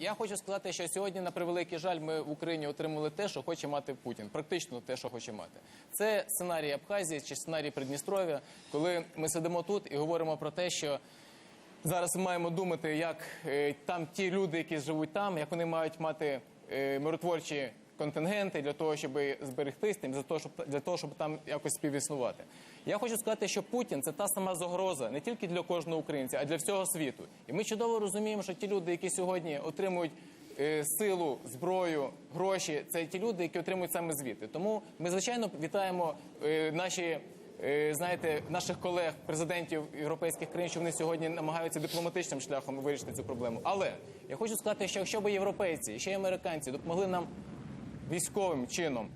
я хочу сказати, що сьогодні, на превеликий жаль, ми в Україні отримали те, що хоче мати Путін. Практично те, що хоче мати. Це сценарій Абхазії чи сценарій Придністров'я, коли ми сидимо тут і говоримо про те, що зараз ми маємо думати, як е, там ті люди, які живуть там, як вони мають мати е, миротворчі контингенти для того, щоб зберегтись тим, для того, щоб для того, щоб там якось співіснувати. Я хочу сказати, що Путін це та сама загроза не тільки для кожного українця, а для всього світу. І ми чудово розуміємо, що ті люди, які сьогодні отримують е, силу, зброю, гроші, це ті люди, які отримують саме звідти. Тому ми звичайно вітаємо е, наші. е, Знаєте, наших колег, президентів європейських країн, що вони сьогодні намагаються дипломатичним шляхом вирішити цю проблему. Але я хочу сказати, що якщо б європейці, ще й американці допомогли нам військовим чином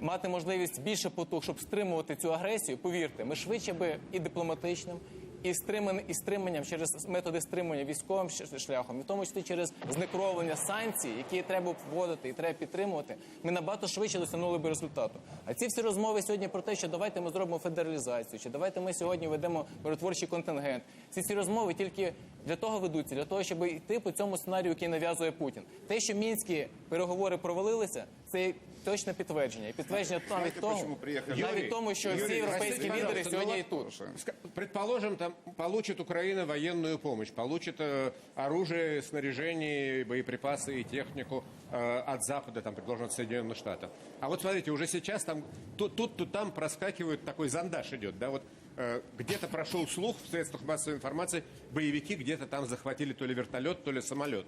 мати можливість більше потуг, щоб стримувати цю агресію, повірте, ми швидше би і дипломатичним, і стриман, і стриманням через методи стримування військовим шляхом, і в тому числі через знекровлення санкцій, які треба вводити і треба підтримувати, ми набагато швидше досягнули би результату. А ці всі розмови сьогодні про те, що давайте ми зробимо федералізацію, чи давайте ми сьогодні ведемо миротворчий контингент. Ці всі розмови тільки для того ведуться, для того, щоб йти по цьому сценарію, який нав'язує Путін. Те, що мінські переговори провалилися, це точне підтвердження. І підтвердження навіть Знаєте, тому, чому приїхали? навіть Юрій, тому, що Юрій, всі європейські скажіть, лідери пожалуйста, сьогодні ну і тут. Ска- Предположим, там получит Украина военную помощь, получит э, оружие, снаряжение, боеприпасы и технику э, от Запада, там, предложено от Соединенных Штатов. А вот смотрите, уже сейчас там тут, тут, тут там проскакивает такой зондаж идет, да, вот э, где-то прошел слух в средствах массовой информации, боевики где-то там захватили то ли вертолет, то ли самолет.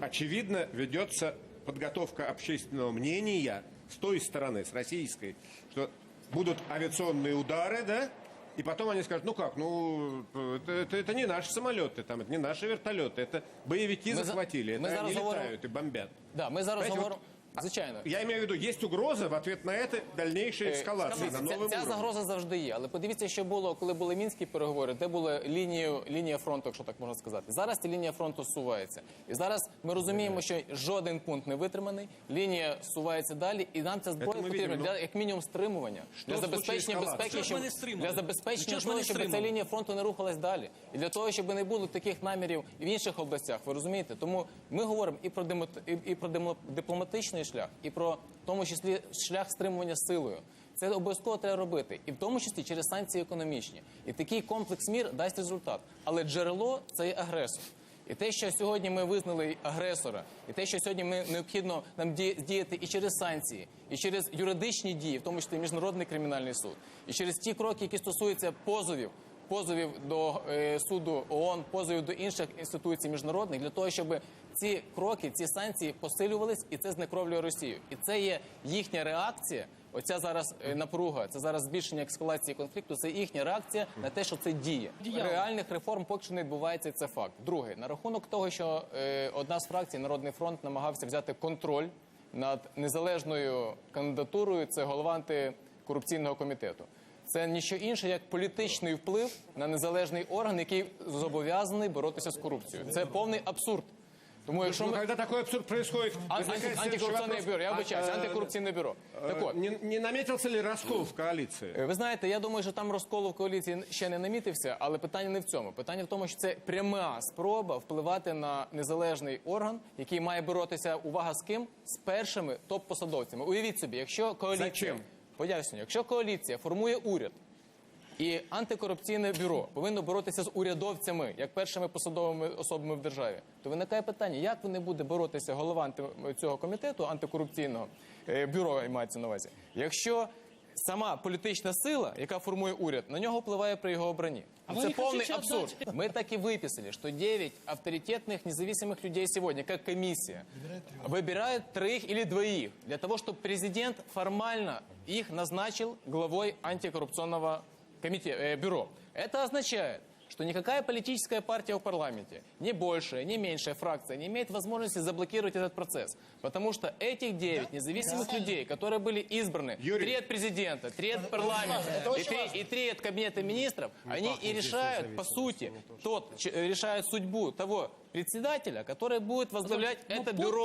Очевидно, ведется подготовка общественного мнения с той стороны, с российской, что будут авиационные удары, да, и потом они скажут, ну как, ну это, это- это не наши самолеты, там, это не наши вертолеты, это боевики Мы за- захватили, мы это зараз они говоримо- летают и бомбят. Да, ми зараз Знаєте, говоримо. Звичайно. Я имею в виду, есть угроза в ответ на это дальнейшая эскалация на Ця, ця загроза завжди є. Але подивіться, що було, коли були мінські переговори, де була лінія, лінія фронту, якщо так можна сказати. Зараз ця лінія фронту сувається. І зараз ми розуміємо, що жоден пункт не витриманий, лінія сувається далі, і нам ця зброя потрібна для як мінімум стримування, для забезпечення безпеки, щоб, ми не стримали? для забезпечення ми того, щоб ця лінія фронту не рухалась далі. І для того, щоб не було таких намірів і в інших областях, ви розумієте? Тому ми говоримо і про демо- і, і про демо- дипломатичний шлях, і про в тому числі шлях стримування силою. Це обов'язково треба робити, і в тому числі через санкції економічні. І такий комплекс мір дасть результат. Але джерело це є агресор. І те, що сьогодні ми визнали агресора, і те, що сьогодні ми необхідно нам діяти і через санкції, і через юридичні дії, в тому числі міжнародний кримінальний суд, і через ті кроки, які стосуються позовів, позовів до е, суду ООН, позовів до інших інституцій міжнародних, для того, щоб ці кроки, ці санкції посилювались, і це знекровлює Росію. І це є їхня реакція. Оця зараз е, напруга, це зараз збільшення ескалації конфлікту. Це їхня реакція на те, що це діє. Реальних реформ поки що не відбувається. і Це факт. Друге, на рахунок того, що е, одна з фракцій, Народний фронт, намагався взяти контроль над незалежною кандидатурою. Це голова антикорупційного комітету. Це ніщо інше як політичний вплив на незалежний орган, який зобов'язаний боротися з корупцією. Це повний абсурд. Тому, якщо Ну, ми когда такой абсурд происходит, Ан- возникает следующий антикорупційне вопрос. бюро, я А, вибачаюся, э, антикорупційне бюро. Так от, Не, не наметился ли раскол в коалиции? Е, Ви знаєте, я думаю, що там розколу в коаліції ще не намітився, але питання не в цьому. Питання в тому, що це пряма спроба впливати на незалежний орган, який має боротися увага з ким? З першими топ-посадовцями. Уявіть собі, якщо коаліція Зачем? Пояснюю, якщо коаліція формує уряд. І антикорупційне бюро повинно боротися з урядовцями як першими посадовими особами в державі. То виникає питання, як вони буде боротися голова цього комітету антикорупційного е, бюро мається на увазі, якщо сама політична сила, яка формує уряд, на нього впливає при його обранні. А Це вы не повний хотите абсурд. отдать? Мы так и выписали, что 9 авторитетных независимых людей сегодня, как комиссия, выбирают троих или двоих для того, чтобы президент формально их назначил главой антикоррупционного комитета, э, бюро. Это означает, что никакая политическая партия в парламенте, ни большая, ни меньшая фракция не имеет возможности заблокировать этот процесс. Потому что этих 9 независимых людей, которые были избраны, Юрий. три от президента, три от парламента и три, и три от кабинета министров, они и решают, по сути, тот решает судьбу того председателя, который будет возглавлять это бюро.